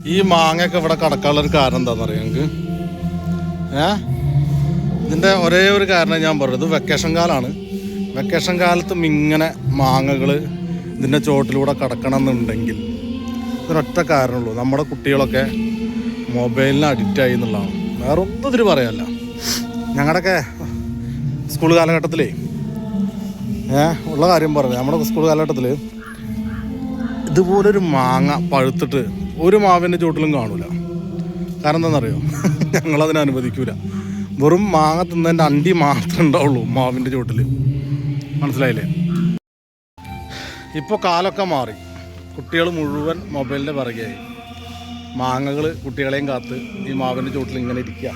ഈ മാങ്ങയൊക്കെ ഇവിടെ കടക്കാനുള്ള ഒരു കാരണം എന്താണെന്ന് അറിയാം നിങ്ങൾക്ക്? ഏ? ഇതിന്റെ ഒരേ ഒരു കാരണം ഞാൻ പറഞ്ഞത്. വെക്കേഷൻ കാലമാണ് വെക്കേഷൻ കാലത്തും ഇങ്ങനെ മാങ്ങകൾ ഇതിന്റെ ചോട്ടിലൂടെ കടക്കണം എന്നുണ്ടെങ്കിൽ ഇതിനൊറ്റ കാരണമുള്ളൂ. നമ്മുടെ കുട്ടികളൊക്കെ മൊബൈലിന് അഡിക്റ്റ് ആയി എന്നുള്ളതാണ്. വേറെ ഒന്നും ഇതിന് പറയാനല്ല. ഞങ്ങളുടെയൊക്കെ സ്കൂൾ കാലഘട്ടത്തിലേ ഏ ഉള്ള കാര്യം പറഞ്ഞു നമ്മുടെ സ്കൂൾ കാലഘട്ടത്തിൽ ഇതുപോലൊരു മാങ്ങ പഴുത്തിട്ട് ഒരു മാവിന്റെ ചുവട്ടിലും കാണൂല. കാരണം എന്താണെന്നറിയോ? ഞങ്ങളതിനെ അനുവദിക്കൂല. വെറും മാങ്ങ തിന്നതിന്റെ അണ്ടി മാത്രമേ ഉണ്ടാവുള്ളൂ മാവിന്റെ ചുവട്ടിൽ മനസ്സിലായില്ലേ? ഇപ്പോൾ കാലൊക്കെ മാറി. കുട്ടികൾ മുഴുവൻ മൊബൈലിന്റെ പിറകെയായി. മാങ്ങകൾ കുട്ടികളെയും കാത്ത് ഈ മാവിന്റെ ചുവട്ടിൽ ഇങ്ങനെ ഇരിക്കുക.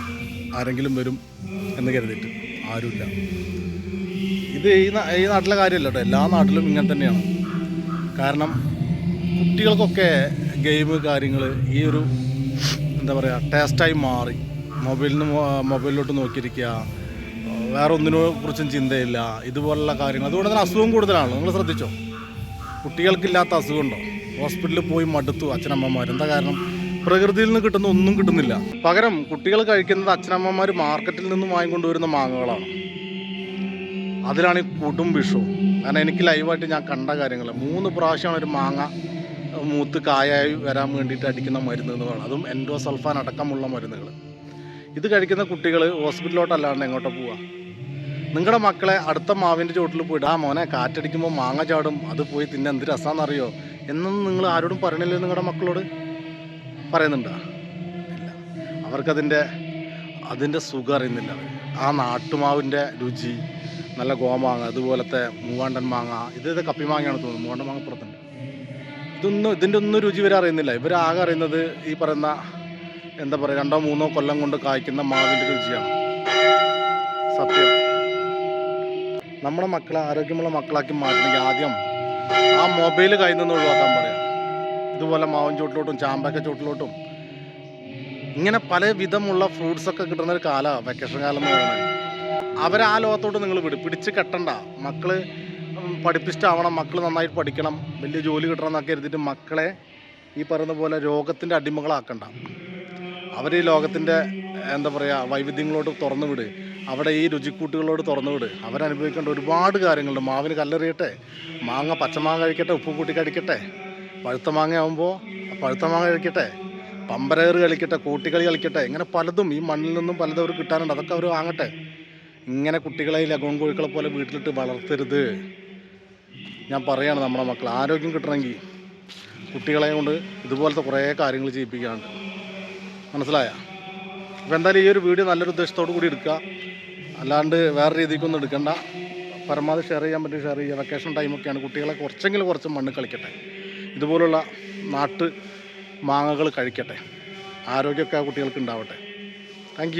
ആരെങ്കിലും വരും എന്ന് കരുതിയിട്ട് ആരുമില്ല. ഇത് ഈ ഈ നാട്ടിലെ കാര്യമല്ല കേട്ടോ. എല്ലാ നാട്ടിലും ഇങ്ങനെ തന്നെയാണ്. കാരണം കുട്ടികൾക്കൊക്കെ ഗെയിം കാര്യങ്ങൾ ഈ ഒരു എന്താ പറയുക ടേസ്റ്റായി മാറി. മൊബൈലിന് മൊബൈലിലോട്ട് നോക്കിയിരിക്കുക. വേറെ ഒന്നിനെ കുറിച്ചും ചിന്തയില്ല. ഇതുപോലുള്ള കാര്യങ്ങൾ. അതുകൊണ്ട് തന്നെ അസുഖം കൂടുതലാണ്. നിങ്ങൾ ശ്രദ്ധിച്ചോ? കുട്ടികൾക്കില്ലാത്ത അസുഖമുണ്ടോ? ഹോസ്പിറ്റലിൽ പോയി മടുത്തു അച്ഛനമ്മമാർ എന്താ കാരണം? പ്രകൃതിയിൽ നിന്ന് കിട്ടുന്ന ഒന്നും കിട്ടുന്നില്ല. പകരം കുട്ടികൾ കഴിക്കുന്നത് അച്ഛനമ്മമാർ മാർക്കറ്റിൽ നിന്നും വാങ്ങിക്കൊണ്ടുവരുന്ന മാങ്ങകളാണ്. അതിലാണ് ഈ കൂട്ടും വിഷവും. കാരണം എനിക്ക് ലൈവായിട്ട് ഞാൻ കണ്ട കാര്യങ്ങൾ മൂന്ന് പ്രാവശ്യമാണ് ഒരു മാങ്ങ മൂത്ത് കായായി വരാൻ വേണ്ടിയിട്ട് അടിക്കുന്ന മരുന്ന് അതും എൻഡോസൾഫാൻ അടക്കമുള്ള മരുന്നുകൾ. ഇത് കഴിക്കുന്ന കുട്ടികൾ ഹോസ്പിറ്റലിലോട്ടല്ലാണ്ട് എങ്ങോട്ടോ പോവുക നിങ്ങളുടെ മക്കളെ അടുത്ത മാവിന്റെ ചോട്ടിൽ പോയിട്ട് ആ മോനെ കാറ്റടിക്കുമ്പോൾ മാങ്ങ ചാടും. അത് പോയി തിന്നെ എന്ത് രസമാണെന്നറിയോ എന്നൊന്നും നിങ്ങൾ ആരോടും പറയണില്ലേ നിങ്ങളുടെ മക്കളോട്? പറയുന്നുണ്ടോ? ഇല്ല. അവർക്കതിന്റെ അതിന്റെ സുഖം അറിയുന്നില്ല ആ നാട്ടുമാവിന്റെ രുചി നല്ല ഗോമാങ്ങ അതുപോലത്തെ മൂവാണ്ടൻ മാങ്ങ ഇത് കപ്പി മാങ്ങയാണ് തോന്നുന്നത് മൂവാണ്ടൻ മാങ്ങ പുറത്തുണ്ട്. ഇതൊന്നും ഇതിന്റെ ഒന്നും രുചി ഇവർ അറിയുന്നില്ല. ഇവരാകെ അറിയുന്നത് ഈ പറയുന്ന എന്താ പറയുക രണ്ടോ മൂന്നോ കൊല്ലം കൊണ്ട് കായ്ക്കുന്ന മാവിന്റെ രുചിയാണ്. സത്യം. നമ്മുടെ മക്കളെ ആരോഗ്യമുള്ള മക്കളാക്കി മാറ്റണമെങ്കിൽ ആദ്യം ആ മൊബൈൽ കയ്യിൽ നിന്ന് ഒഴിവാക്കാൻ പറയാം. ഇതുപോലെ മാവൻ ചോട്ടിലോട്ടും ചാമ്പക്ക ചോട്ടിലോട്ടും ഇങ്ങനെ പല വിധമുള്ള ഫ്രൂട്ട്സൊക്കെ കിട്ടുന്ന ഒരു കാലമാണ് വെക്കേഷൻ കാലം എന്ന് പറയുന്നത്. അവരെ ആ ലോകത്തോട്ട് നിങ്ങൾ വിട് പിടിച്ച് കെട്ടണ്ട. മക്കൾ പഠിപ്പിച്ചിട്ടാവണം മക്കൾ നന്നായിട്ട് പഠിക്കണം വലിയ ജോലി കിട്ടണം എന്നൊക്കെ കരുതിയിട്ട് മക്കളെ ഈ പറയുന്ന പോലെ രോഗത്തിന്റെ അടിമകളാക്കണ്ട. അവർ ഈ ലോകത്തിന്റെ എന്താ പറയുക വൈവിധ്യങ്ങളോട് തുറന്നു വിട്. അവിടെ ഈ രുചിക്കൂട്ടുകളോട് തുറന്നു വിട്. അവരനുഭവിക്കേണ്ട ഒരുപാട് കാര്യങ്ങളുണ്ട്. മാവിന് കല്ലെറിയട്ടെ മാങ്ങ പച്ചമാങ്ങ കഴിക്കട്ടെ ഉപ്പ് കൂട്ടി കഴിക്കട്ടെ പഴുത്ത മാങ്ങ ആകുമ്പോൾ പഴുത്ത മാങ്ങ കഴിക്കട്ടെ പമ്പരേറ് കളിക്കട്ടെ കൂട്ടിക്കളി കളിക്കട്ടെ. ഇങ്ങനെ പലതും ഈ മണ്ണിൽ നിന്നും പലതും അവർ കിട്ടാനുണ്ട്. അതൊക്കെ അവർ വാങ്ങട്ടെ. ഇങ്ങനെ കുട്ടികളെ ഈ ലഗോൺ കോഴികളെ പോലെ വീട്ടിലിട്ട് വളർത്തരുത്. ഞാൻ പറയുകയാണ് നമ്മുടെ മക്കൾ ആരോഗ്യം കിട്ടണമെങ്കിൽ കുട്ടികളെ കൊണ്ട് ഇതുപോലത്തെ കുറേ കാര്യങ്ങൾ ചെയ്യിപ്പിക്കാണ്ട് മനസ്സിലായ? അപ്പോൾ എന്തായാലും ഈ ഒരു വീഡിയോ നല്ലൊരു ഉദ്ദേശത്തോടു കൂടി എടുക്കുക. അല്ലാണ്ട് വേറെ രീതിക്കൊന്നും എടുക്കണ്ട. പരമാവധി ഷെയർ ചെയ്യാൻ പറ്റും ഷെയർ ചെയ്യുക. വെക്കേഷൻ ടൈമൊക്കെയാണ് കുട്ടികളെ കുറച്ചെങ്കിലും കുറച്ച് മണ്ണ് കളിക്കട്ടെ. ഇതുപോലുള്ള നാട്ട് മാങ്ങകൾ കഴിക്കട്ടെ. ആരോഗ്യമൊക്കെ ആ കുട്ടികൾക്ക് ഉണ്ടാവട്ടെ. താങ്ക്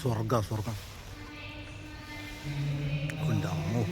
സ്വർഗ സ്വർഗം ഉണ്ടാമോ